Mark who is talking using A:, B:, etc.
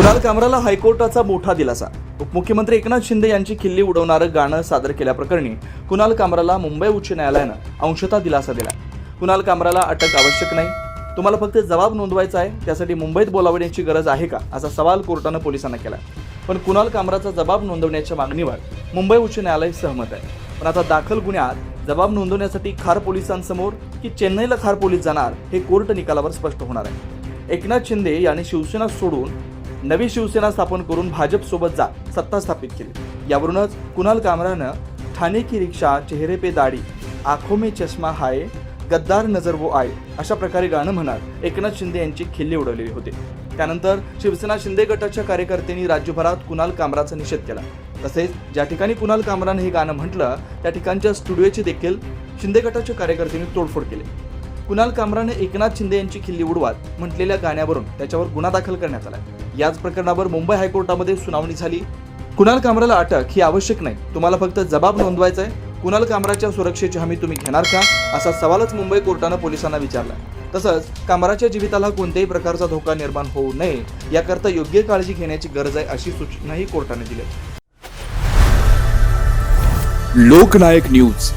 A: कुणाल कामराला हायकोर्टाचा मोठा दिलासा. उपमुख्यमंत्री एकनाथ शिंदे यांची खिल्ली उडवणारं गाणं सादर केल्याप्रकरणी कुणाल कामराला मुंबई उच्च न्यायालयानं अंशतः दिलासा दिला कुणाल कामराला अटक आवश्यक नाही. तुम्हाला फक्त जबाब नोंदवायचा आहे त्यासाठी मुंबईत बोलावण्याची गरज आहे का असा सवाल कोर्टानं पोलिसांना केला. पण कुणाल कामराचा जबाब नोंदवण्याच्या मागणीवर मुंबई उच्च न्यायालय सहमत आहे. पण आता दाखल गुन्ह्यात जबाब नोंदवण्यासाठी खार पोलिसांसमोर की चेन्नईला खार पोलीस जाणार हे कोर्ट निकालावर स्पष्ट होणार आहे. एकनाथ शिंदे यांनी शिवसेना सोडून नवी शिवसेना स्थापन करून भाजपसोबत जा सत्ता स्थापित केली. यावरूनच कुणाल कामरानं ठाणे की रिक्षा चेहरे पे दाढी आखो में चष्मा हाय गद्दार नजर वो आय अशा प्रकारे गाणं म्हणत एकनाथ शिंदे यांची खिल्ली उडवलेली होती. त्यानंतर शिवसेना शिंदे गटाच्या कार्यकर्त्यांनी राज्यभरात कुणाल कामराचा निषेध केला. तसेच ज्या ठिकाणी कुणाल कामरानं हे गाणं म्हटलं त्या ठिकाणच्या स्टुडिओची देखील शिंदे गटाच्या कार्यकर्त्यांनी तोडफोड केली. कुणाल कामराने एकनाथ शिंदे यांची खिल्ली उडवात म्हटलेल्या गाण्यावरून त्याच्यावर गुन्हा दाखल करण्यात आला याच प्रकरणावर मुंबई हायकोर्टामध्ये सुनावणी झाली. कुणाल कामराला अटक ही आवश्यक नाही. तुम्हाला फक्त जबाब नोंदवायचा आहे कुणाल कामराच्या सुरक्षेची हमी तुम्ही घेणार का? असा सवालच मुंबई कोर्टानं पोलिसांना विचारला तसंच कामराच्या जीविताला कोणत्याही प्रकारचा धोका निर्माण होऊ नये याकरता योग्य काळजी घेण्याची गरज आहे अशी सूचनाही कोर्टाने दिली.
B: लोकनायक न्यूज.